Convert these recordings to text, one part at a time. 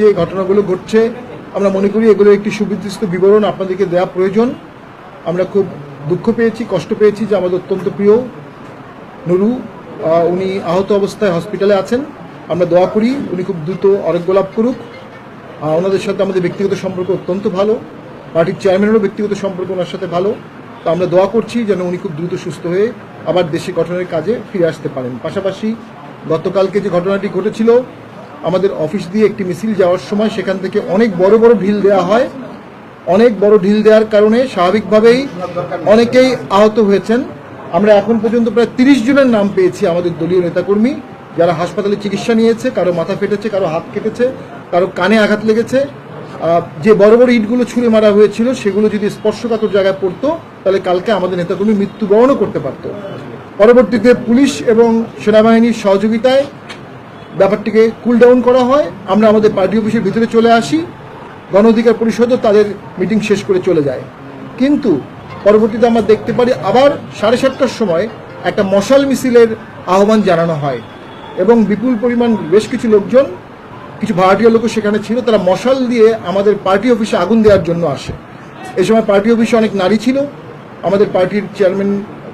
যে ঘটনাগুলো ঘটছে, আমরা মনে করি এগুলো একটি সুবিধিস্ত বিবরণ আপনাদেরকে দেওয়া প্রয়োজন। আমরা খুব দুঃখ পেয়েছি, কষ্ট পেয়েছি যে আমাদের অত্যন্ত প্রিয় নুরু উনি আহত অবস্থায় হসপিটালে আছেন। আমরা দোয়া করি উনি খুব দ্রুত আরোগ্য লাভ করুক। ওনাদের সাথে আমাদের ব্যক্তিগত সম্পর্ক অত্যন্ত ভালো। পার্টির চেয়ারম্যানেরও ব্যক্তিগত সম্পর্ক ওনার সাথে ভালো। তো আমরা দোয়া করছি যেন উনি খুব দ্রুত সুস্থ হয়ে আবার দেশে গঠনের কাজে ফিরে আসতে পারেন। পাশাপাশি গতকালকে যে ঘটনাটি ঘটেছিল আমাদের অফিস দিয়ে একটি মিছিল যাওয়ার সময় সেখান থেকে অনেক বড় বড় ঢিল দেওয়া হয়। অনেক বড় ঢিল দেওয়ার কারণে স্বাভাবিকভাবেই অনেকেই আহত হয়েছেন। আমরা এখন পর্যন্ত প্রায় তিরিশ জনের নাম পেয়েছি আমাদের দলীয় নেতাকর্মী, যারা হাসপাতালে চিকিৎসা নিয়েছে, কারও মাথা ফেটেছে, কারও হাত কেটেছে, কারও কানে আঘাত লেগেছে। যে বড় বড় ইটগুলো ছুঁড়ে মারা হয়েছিল, সেগুলো যদি স্পর্শকাতর জায়গায় পড়তো, তাহলে কালকে আমাদের নেতাকর্মী মৃত্যুবরণও করতে পারতো। পরবর্তীতে পুলিশ এবং সেনাবাহিনীর সহযোগিতায় ব্যাপারটিকে কুল ডাউন করা হয়। আমরা আমাদের পার্টি অফিসের ভিতরে চলে আসি। গণ অধিকার পরিষদও তাদের মিটিং শেষ করে চলে যায়। কিন্তু পরবর্তীতে আমরা দেখতে পারি আবার সাড়ে সাতটার সময় একটা মশাল মিছিলের আহ্বান জানানো হয় এবং বিপুল পরিমাণ বেশ কিছু লোকজন, কিছু ভাড়াটিয়া লোকও সেখানে ছিল, তারা মশাল দিয়ে আমাদের পার্টি অফিসে আগুন দেওয়ার জন্য আসে। এ সময় পার্টি অফিসে অনেক নারী ছিল। আমাদের পার্টির চেয়ারম্যান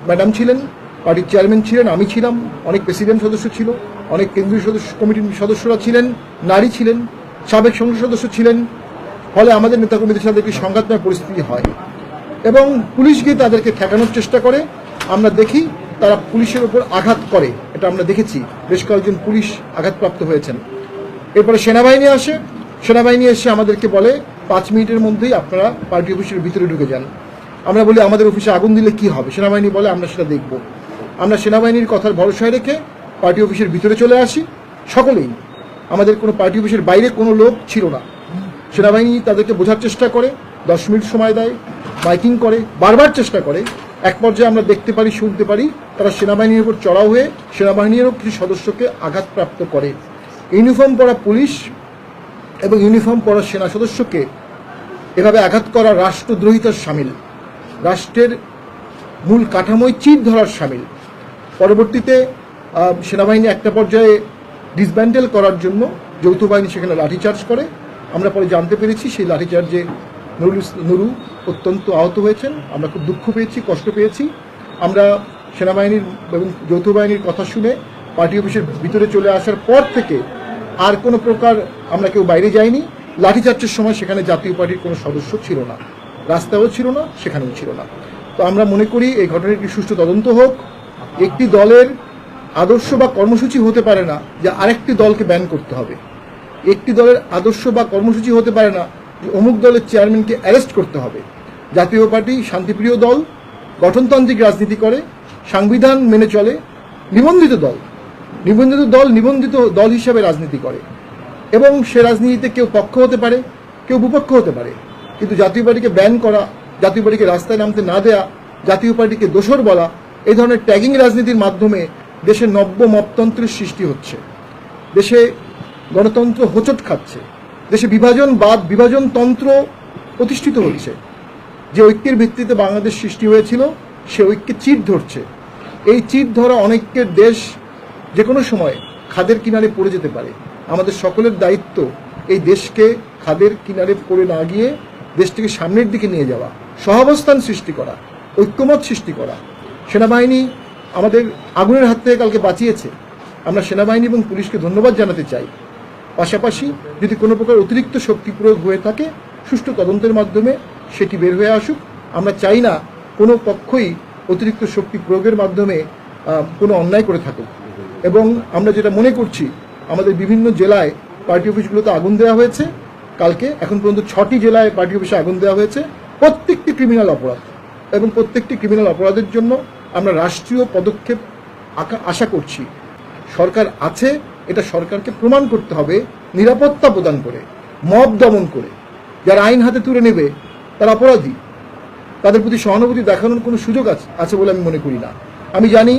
ম্যাডাম ছিলেন। পার্টির চেয়ারম্যান ছিলেন, আমি ছিলাম। অনেক প্রেসিডেন্ট সদস্য ছিল। অনেক কেন্দ্রীয় সদস্য, কমিটির সদস্যরা ছিলেন, নারী ছিলেন, সাবেক সংসদ সদস্য ছিলেন, ফলে আমাদের নেতাকর্মীদের সাথে একটি সংঘাতময় পরিস্থিতি হয়। এবং পুলিশ গিয়ে তাদেরকে ঠেকানোর চেষ্টা করে। আমরা দেখি তারা পুলিশের উপর আঘাত করে। এটা আমরা দেখেছি। বেশ কয়েকজন পুলিশ আঘাতপ্রাপ্ত হয়েছেন। এরপরে সেনাবাহিনী আসে। সেনাবাহিনী এসে আমাদেরকে বলে, পাঁচ মিনিটের মধ্যেই আপনারা পার্টি অফিসের ভিতরে ঢুকে যান। আমরা বলি, আমাদের অফিসে আগুন দিলে কি হবে? সেনাবাহিনী বলে, আমরা সেটা দেখব। আমরা সেনাবাহিনীর কথার ভরসায় রেখে পার্টি অফিসের ভিতরে চলে আসি। সকলেই, আমাদের কোনো পার্টি অফিসের বাইরে কোনো লোক ছিল না। সেনাবাহিনী তাদেরকে বোঝার চেষ্টা করে, দশ মিনিট সময় দেয় বাইকিং করে, বারবার চেষ্টা করে। এক পর্যায়ে আমরা দেখতে পারি, শুনতে পারি, তারা সেনাবাহিনীর উপর চড়াও হয়ে সেনাবাহিনীরও কিছু সদস্যকে আঘাতপ্রাপ্ত করে। ইউনিফর্ম পরা পুলিশ এবং ইউনিফর্ম পরা সেনা সদস্যকে এভাবে আঘাত করা রাষ্ট্রদ্রোহিতার সামিল। রাষ্ট্রের মূল কাঠামোয় চির ধরার সামিল। পরবর্তীতে সেনাবাহিনী একটা পর্যায়ে ডিসব্যান্ডেল করার জন্য যৌথ বাহিনী সেখানে লাঠিচার্জ করে। আমরা পরে জানতে পেরেছি সেই লাঠিচার্জে নুরুল নুরু অত্যন্ত আহত হয়েছেন। আমরা খুব দুঃখ পেয়েছি, কষ্ট পেয়েছি। আমরা সেনাবাহিনীর এবং যৌথ বাহিনীর কথা শুনে পার্টি অফিসের ভিতরে চলে আসার পর থেকে আর কোনো প্রকার আমরা কেউ বাইরে যাইনি। লাঠিচার্জের সময় সেখানে জাতীয় পার্টির কোনো সদস্য ছিল না। রাস্তাও ছিল না, সেখানেও ছিল না। তো আমরা মনে করি এই ঘটনার একটি সুষ্ঠু তদন্ত হোক। একটি দলের আদর্শ বা কর্মসূচি হতে পারে না যে আরেকটি দলকে ব্যান করতে হবে। একটি দলের আদর্শ বা কর্মসূচি হতে পারে না যে অমুক দলের চেয়ারম্যানকে অ্যারেস্ট করতে হবে। জাতীয় পার্টি শান্তিপ্রিয় দল, গঠনতান্ত্রিক রাজনীতি করে, সংবিধান মেনে চলে, নিবন্ধিত দল। নিবন্ধিত দল নিবন্ধিত দল হিসাবে রাজনীতি করে। এবং সে রাজনীতিতে কেউ পক্ষ হতে পারে, কেউ বিপক্ষ হতে পারে। কিন্তু জাতীয় পার্টিকে ব্যান করা, জাতীয় পার্টিকে রাস্তায় নামতে না দেয়া, জাতীয় পার্টিকে দোষর বলা, এই ধরনের ট্যাগিং রাজনীতির মাধ্যমে দেশে নব্য মপতন্ত্রের সৃষ্টি হচ্ছে। দেশে গণতন্ত্র হোঁচট খাচ্ছে। দেশে বিভাজনবাদ বিভাজনতন্ত্র প্রতিষ্ঠিত হচ্ছে। যে ঐক্যের ভিত্তিতে বাংলাদেশ সৃষ্টি হয়েছিল, সে ঐক্যে চিট ধরছে। এই চিট ধরা অনেকের দেশ যে কোনো সময় খাদের কিনারে পড়ে যেতে পারে। আমাদের সকলের দায়িত্ব এই দেশকে খাদের কিনারে পড়ে না গিয়ে দেশটিকে সামনের দিকে নিয়ে যাওয়া। সহাবস্থান সৃষ্টি করা, ঐক্যমত সৃষ্টি করা। সেনাবাহিনী আমাদের আগুনের হাত থেকে কালকে বাঁচিয়েছে। আমরা সেনাবাহিনী এবং পুলিশকে ধন্যবাদ জানাতে চাই। পাশাপাশি যদি কোনো প্রকার অতিরিক্ত শক্তি প্রয়োগ হয়ে থাকে, সুষ্ঠু তদন্তের মাধ্যমে সেটি বের হয়ে আসুক। আমরা চাই না কোনো পক্ষই অতিরিক্ত শক্তি প্রয়োগের মাধ্যমে কোনো অন্যায় করে থাকুক। এবং আমরা যেটা মনে করছি, আমাদের বিভিন্ন জেলায় পার্টি অফিসগুলোতে আগুন দেওয়া হয়েছে। কালকে এখন পর্যন্ত ছটি জেলায় পার্টি অফিসে আগুন দেওয়া হয়েছে। প্রত্যেকটি ক্রিমিনাল অপরাধ। এবং প্রত্যেকটি ক্রিমিনাল অপরাধের জন্য আমরা রাষ্ট্রীয় পদক্ষেপ আশা করছি। সরকার আছে, এটা সরকারকে প্রমাণ করতে হবে, নিরাপত্তা প্রদান করে, মব দমন করে। যারা আইন হাতে তুলে নেবে, তারা অপরাধী। তাদের প্রতি সহানুভূতি দেখানোর কোনো সুযোগ আছে আছে বলে আমি মনে করি না। আমি জানি,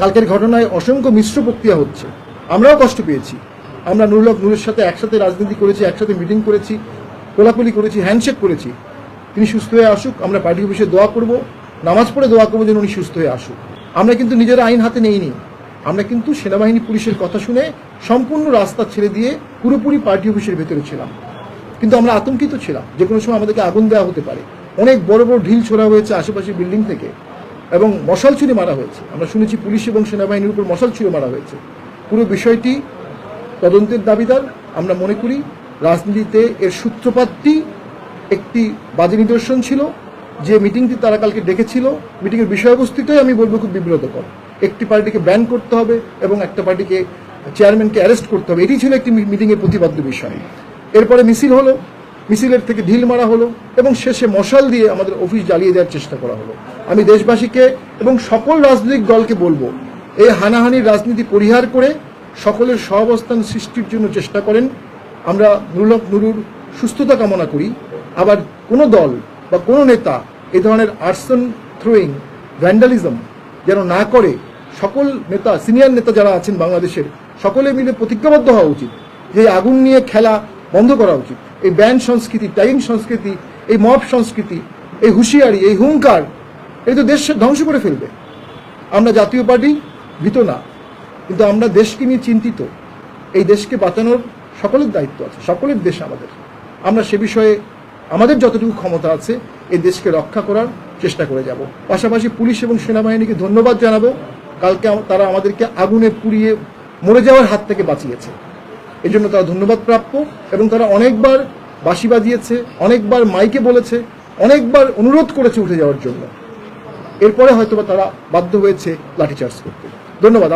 কালকের ঘটনায় অসংখ্য মিশ্র প্রক্রিয়া হচ্ছে। আমরাও কষ্ট পেয়েছি। আমরা নুরুলক নূরের সাথে একসাথে রাজনীতি করেছি, একসাথে মিটিং করেছি, কোলাকুলি করেছি, হ্যান্ডশেক করেছি। তিনি সুস্থ হয়ে আসুক, আমরা পার্টি অফিসে দোয়া করব। নামাজ পড়ে দোয়া করব যেন উনি সুস্থ হয়ে আসুক। আমরা কিন্তু নিজেরা আইন হাতে নেইনি। আমরা কিন্তু সেনাবাহিনী পুলিশের কথা শুনে সম্পূর্ণ রাস্তা ছেড়ে দিয়ে পুরোপুরি পার্টি অফিসের ভেতরে ছিলাম। কিন্তু আমরা আতঙ্কিত ছিলাম যে কোনো সময় আমাদেরকে আগুন দেওয়া হতে পারে। অনেক বড় বড় ঢিল ছোড়া হয়েছে আশেপাশের বিল্ডিং থেকে এবং মশাল ছুরি মারা হয়েছে। আমরা শুনেছি পুলিশ এবং সেনাবাহিনীর উপর মশাল ছুরি মারা হয়েছে। পুরো বিষয়টি তদন্তের দাবিদার। আমরা মনে করি রাজনীতিতে এর সূত্রপাতটি একটি বাজে নিদর্শন ছিল। যে মিটিংটি তারা কালকে ডেকেছিল, মিটিংয়ের বিষয়বস্তুটাই আমি বলব খুব বিব্রতকর। একটি পার্টিকে ব্যান করতে হবে এবং একটা পার্টিকে চেয়ারম্যানকে অ্যারেস্ট করতে হবে। এটি ছিল একটি মিটিংয়ের প্রতিবাদ্য বিষয়। এরপরে মিছিল হলো, মিছিলের থেকে ঢিল মারা হলো এবং শেষে মশাল দিয়ে আমাদের অফিস জ্বালিয়ে দেওয়ার চেষ্টা করা হলো। আমি দেশবাসীকে এবং সকল রাজনৈতিক দলকে বলব, এই হানাহানির রাজনীতি পরিহার করে সকলের সহাবস্থান সৃষ্টির জন্য চেষ্টা করেন। আমরা নুরুলক নুরুর সুস্থতা কামনা করি। আবার কোনো দল বা কোনো নেতা এ ধরনের আর্সন থ্রোয়িং ভ্যান্ডালিজম যেন না করে, সকল নেতা সিনিয়র নেতা যারা আছেন বাংলাদেশের, সকলে মিলে প্রতিজ্ঞাবদ্ধ হওয়া উচিত। যে আগুন নিয়ে খেলা বন্ধ করা উচিত। এই ব্যান্ড সংস্কৃতি ট্যাগিং সংস্কৃতি, এই মব সংস্কৃতি, এই হুঁশিয়ারি, এই হুঙ্কার, এই তো দেশ ধ্বংস করে ফেলবে। আমরা জাতীয় পার্টি ভীত না, কিন্তু আমরা দেশকে নিয়ে চিন্তিত। এই দেশকে বাঁচানোর সকলের দায়িত্ব আছে, সকলের দেশ আমাদের। আমরা সে বিষয়ে আমাদের যতটুকু ক্ষমতা আছে, এই দেশকে রক্ষা করার চেষ্টা করে যাব। পাশাপাশি পুলিশ এবং সেনাবাহিনীকে ধন্যবাদ জানাব। কালকে তারা আমাদেরকে আগুনে পুড়িয়ে মরে যাওয়ার হাত থেকে বাঁচিয়েছে। এই জন্য তারা ধন্যবাদ প্রাপ্য এবং তারা অনেকবার বাঁশি বাজিয়েছে, অনেকবার মাইকে বলেছে, অনেকবার অনুরোধ করেছে উঠে যাওয়ার জন্য। এরপরে হয়তোবা তারা বাধ্য হয়েছে লাঠিচার্জ করতে। ধন্যবাদ।